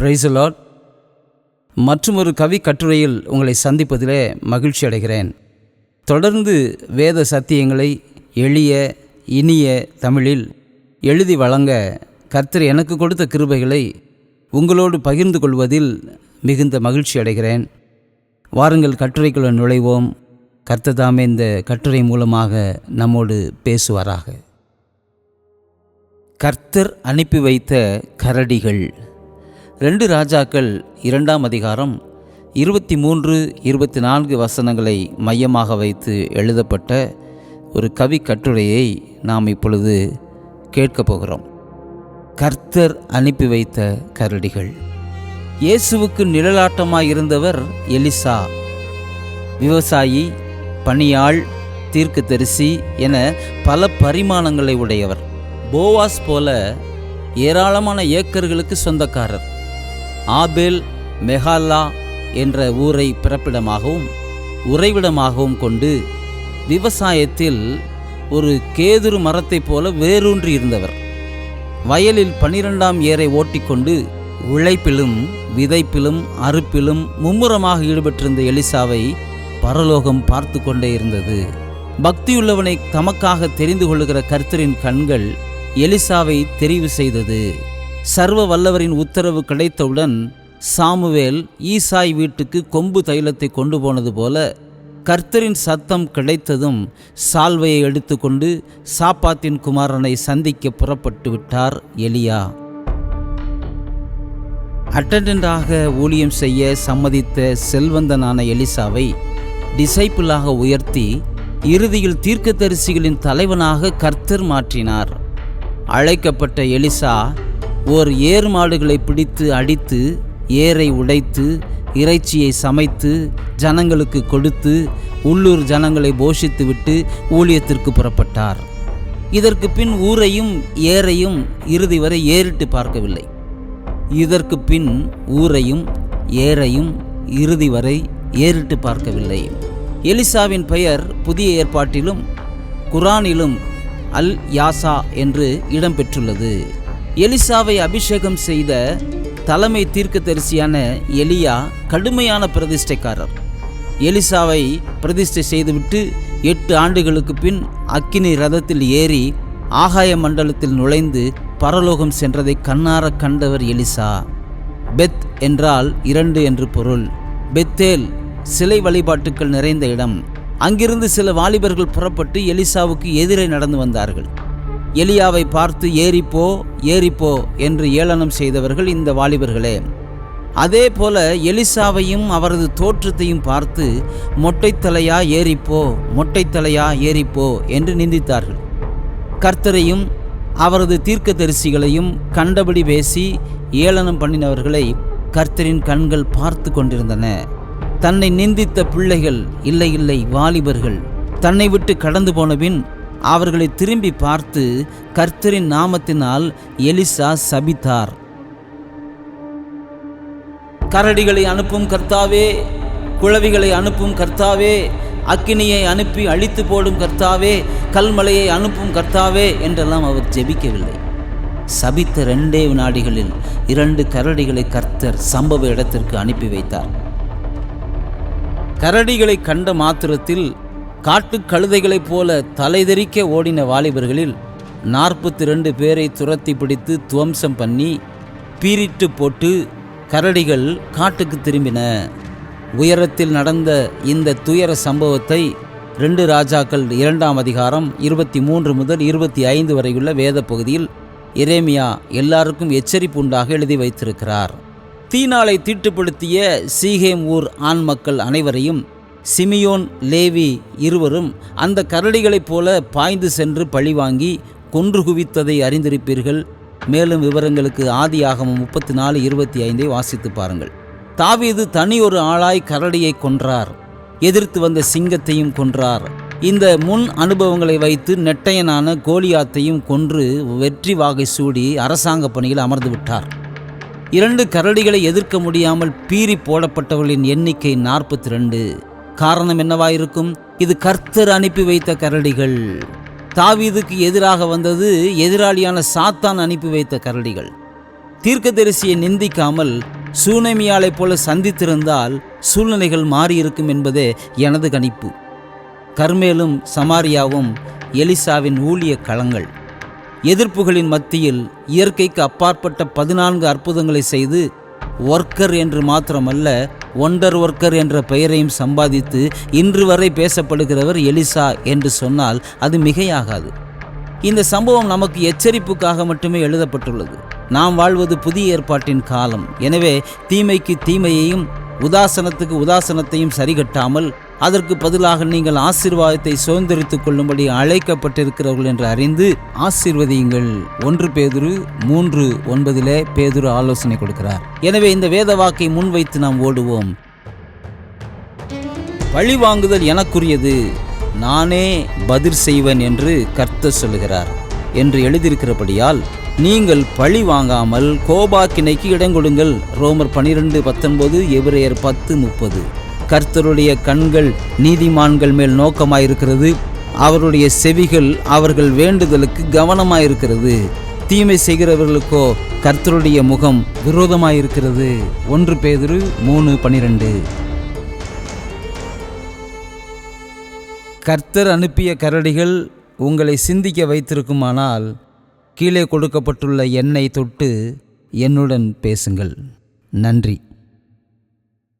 பிரைசலாட் மற்றும் ஒரு கவி கட்டுரையில் உங்களை சந்திப்பதிலே மகிழ்ச்சி அடைகிறேன். தொடர்ந்து வேத சத்தியங்களை எளிய இனிய தமிழில் எழுதி வழங்க கர்த்தர் எனக்கு கொடுத்த கிருபைகளை உங்களோடு பகிர்ந்து கொள்வதில் மிகுந்த மகிழ்ச்சி அடைகிறேன். வாருங்கள் கட்டுரைக்குள்ள நுழைவோம். கர்த்ததாமே இந்த கட்டுரை மூலமாக நம்மோடு பேசுவாராக. கர்த்தர் அனுப்பி வைத்த கரடிகள். ரெண்டு ராஜாக்கள் இரண்டாம் அதிகாரம் இருபத்தி மூன்று இருபத்தி நான்கு வசனங்களை மையமாக வைத்து எழுதப்பட்ட ஒரு கவி கட்டுரையை நாம் இப்பொழுது கேட்கப் போகிறோம். கர்த்தர் அனுப்பி வைத்த கரடிகள். இயேசுவுக்கு நிழலாட்டமாக இருந்தவர் எலிசா. விவசாயி பணியாள் தீர்க்கதரிசி என பல பரிமாணங்களை உடையவர். போவாஸ் போல ஏராளமான ஏக்கர்களுக்கு சொந்தக்காரர். ஆபேல் மெஹாலா என்ற ஊரை பிறப்பிடமாகவும் உறைவிடமாகவும் கொண்டு விவசாயத்தில் ஒரு கேதுரு மரத்தைப் போல வேரூன்றி இருந்தவர். வயலில் பனிரெண்டாம் ஏரை ஓட்டிக்கொண்டு உழைப்பிலும் விதைப்பிலும் அறுப்பிலும் மும்முரமாக ஈடுபட்டிருந்த எலிசாவை பரலோகம் பார்த்து கொண்டே இருந்தது. பக்தியுள்ளவனை தமக்காக தெரிந்து கொள்ளுகிற கர்த்தரின் கண்கள் எலிசாவை தெரிவு செய்தது. சர்வ வல்லவரின் உத்தரவு கிடைத்தவுடன் சாமுவேல் ஈசாய் வீட்டுக்கு கொம்பு தைலத்தை கொண்டு போனது போல கர்த்தரின் சத்தம் கிடைத்ததும் சால்வையை எடுத்துக்கொண்டு சாப்பாத்தின் குமாரனை சந்திக்க புறப்பட்டு விட்டார் எலியா. அட்டண்டண்டாக ஊழியம் செய்ய சம்மதித்த செல்வந்தனான எலிசாவை டிசைப்பிளாக உயர்த்தி இறுதியில் தீர்க்கதரிசிகளின் தலைவனாக கர்த்தர் மாற்றினார். அழைக்கப்பட்ட எலிசா ஓர் ஏர் மாடுகளை பிடித்து அடித்து ஏரை உடைத்து இறைச்சியை சமைத்து ஜனங்களுக்கு கொடுத்து உள்ளூர் ஜனங்களை போஷித்துவிட்டு ஊழியத்திற்கு புறப்பட்டார். இதற்கு பின் ஊரையும் ஏரையும் இறுதி வரை ஏறிட்டு பார்க்கவில்லை. இதற்கு பின் ஊரையும் ஏரையும் இறுதி வரை ஏறிட்டு பார்க்கவில்லை. எலிசாவின் பெயர் புதிய ஏற்பாட்டிலும் குரானிலும் அல் யாசா என்று இடம்பெற்றுள்ளது எலிசாவை அபிஷேகம் செய்த தலைமை தீர்க்கதரிசியான எலியா கடுமையான பிரதிஷ்டைக்காரர். எலிசாவை பிரதிஷ்டை செய்துவிட்டு எட்டு ஆண்டுகளுக்கு பின் அக்கினி ரதத்தில் ஏறி ஆகாய மண்டலத்தில் நுழைந்து பரலோகம் சென்றதை கண்ணார கண்டவர் எலிசா. பெத் என்றால் இரண்டு என்று பொருள். பெத்தேல் சிலை வழிபாட்டுக்கள் நிறைந்த இடம். அங்கிருந்து சில வாலிபர்கள் புறப்பட்டு எலிசாவுக்கு எதிரே நடந்து வந்தார்கள். எலியாவை பார்த்து ஏறிப்போ ஏறிப்போ என்று ஏளனம் செய்தவர்கள் இந்த வாலிபர்களே. அதே போல எலிசாவையும் அவரது தோற்றத்தையும் பார்த்து மொட்டைத்தலையா ஏறிப்போ மொட்டைத்தலையா ஏறிப்போ என்று நிந்தித்தார்கள். கர்த்தரையும் அவரது தீர்க்க தரிசிகளையும் கண்டபடி பேசி ஏளனம் பண்ணினவர்களை கர்த்தரின் கண்கள் பார்த்து கொண்டிருந்தன. தன்னை நிந்தித்த பிள்ளைகள் இல்லை இல்லை வாலிபர்கள் தன்னை விட்டு கடந்து போனபின் அவர்களை திரும்பி பார்த்து கர்த்தரின் நாமத்தினால் எலிசா சபித்தார். கரடிகளை அனுப்பும் கர்த்தாவே குழவிகளை அனுப்பும் கர்த்தாவே அக்கினியை அனுப்பி அழித்து போடும் கர்த்தாவே கல்மலையை அனுப்பும் கர்த்தாவே என்றெல்லாம் அவர் ஜெபிக்கவில்லை. சபித்த ரெண்டே வினாடிகளில் இரண்டு கரடிகளை கர்த்தர் சம்பவ இடத்திற்கு அனுப்பி வைத்தார். கரடிகளை கண்ட மாத்திரத்தில் காட்டுக் கழுதைகளைப் போல தலைதெறிக்க ஓடின வாலிபர்களில் நாற்பத்தி ரெண்டு பேரை துரத்தி பிடித்து துவம்சம் பண்ணி பீரிட்டு போட்டு கரடிகள் காட்டுக்கு திரும்பின. உயரத்தில் நடந்த இந்த துயர சம்பவத்தை ரெண்டு ராஜாக்கள் இரண்டாம் அதிகாரம் இருபத்தி மூன்று முதல் இருபத்தி ஐந்து வரையுள்ள வேத பகுதியில் இரேமியா எல்லாருக்கும் எச்சரிப்பு உண்டாக எழுதி வைத்திருக்கிறார். தீனாலை தீட்டுப்படுத்திய சீகேம் ஊர் ஆண் மக்கள் அனைவரையும் சிமியோன் லேவி இருவரும் அந்த கரடிகளைப் போல பாய்ந்து சென்று பழிவாங்கி கொன்று குவித்ததை அறிந்திருப்பீர்கள். மேலும் விவரங்களுக்கு ஆதியாகவும் முப்பத்தி நாலு இருபத்தி ஐந்தை வாசித்து பாருங்கள். தாவீது தனி ஒரு ஆளாய் கரடியை கொன்றார். எதிர்த்து வந்த சிங்கத்தையும் கொன்றார். இந்த முன் அனுபவங்களை வைத்து நெட்டையனான கோலியாத்தையும் கொன்று வெற்றி வாகை சூடி அரசாங்க பணியில் அமர்ந்து விட்டார். இரண்டு கரடிகளை எதிர்க்க முடியாமல் பீறி போடப்பட்டவர்களின் எண்ணிக்கை நாற்பத்தி ரெண்டு. காரணம் என்னவாயிருக்கும்? இது கர்த்தர் அனுப்பி வைத்த கரடிகள். தாவீதுக்கு எதிராக வந்தது எதிராளியான சாத்தான் அனுப்பி வைத்த கரடிகள். தீர்க்கதரிசியை நிந்திக்காமல் சூனமியாளைப் போல சந்தித்திருந்தால் சூழ்நிலைகள் மாறியிருக்கும் என்பதே எனது கணிப்பு. கர்மேலும் சமாரியாவும் எலிசாவின் ஊழிய களங்கள். எதிர்ப்புகளின் மத்தியில் இயற்கைக்கு அப்பாற்பட்ட பதினான்கு அற்புதங்களை செய்து ஒர்க்கர் என்று மாத்திரமல்ல ஒண்டர் ஒர்க்கர் என்ற பெயரையும் சம்பாதித்து இன்று வரை பேசப்படுகிறவர் எலிசா என்று சொன்னால் அது மிகையாகாது. இந்த சம்பவம் நமக்கு எச்சரிப்புக்காக மட்டுமே எழுதப்பட்டுள்ளது. நாம் வாழ்வது புதிய ஏற்பாட்டின் காலம். எனவே தீமைக்கு தீமையையும் உதாசனத்துக்கு உதாசனத்தையும் சரிகட்டாமல் அதற்கு பதிலாக நீங்கள் ஆசீர்வாதத்தை சுதந்திரித்துக் கொள்ளும்படி அழைக்கப்பட்டிருக்கிறவர்கள் என்று அறிந்து ஆசீர்வதியுங்கள். ஒன்று பேதுரு மூன்று ஒன்பதிலே பேதுரு ஆலோசனை கொடுக்கிறார். எனவே இந்த வேத வாக்கை முன்வைத்து நாம் ஓடுவோம். பழி வாங்குதல் எனக்குரியது. நானே பதில் செய்வேன் என்று கர்த்தர் சொல்லுகிறார். என்று எழுதியிருக்கிறபடியால் நீங்கள் பழி வாங்காமல் கோபாக்கினைக்கு இடங்கொடுங்கள். ரோமர் பனிரெண்டு பத்தொன்பது எபிரேயர் பத்து முப்பது. கர்த்தருடைய கண்கள் நீதிமான்கள் மேல் நோக்கமாயிருக்கிறது. அவருடைய செவிகள் அவர்கள் வேண்டுதலுக்கு கவனமாயிருக்கிறது. தீமை செய்கிறவர்களுக்கோ கர்த்தருடைய முகம் விரோதமாயிருக்கிறது. ஒன்று பேதிரு மூணு பனிரெண்டு. கர்த்தர் அனுப்பிய கரடிகள் உங்களை சிந்திக்க வைத்திருக்குமானால் கீழே கொடுக்கப்பட்டுள்ள எண்ணெய் தொட்டு என்னுடன் பேசுங்கள். நன்றி.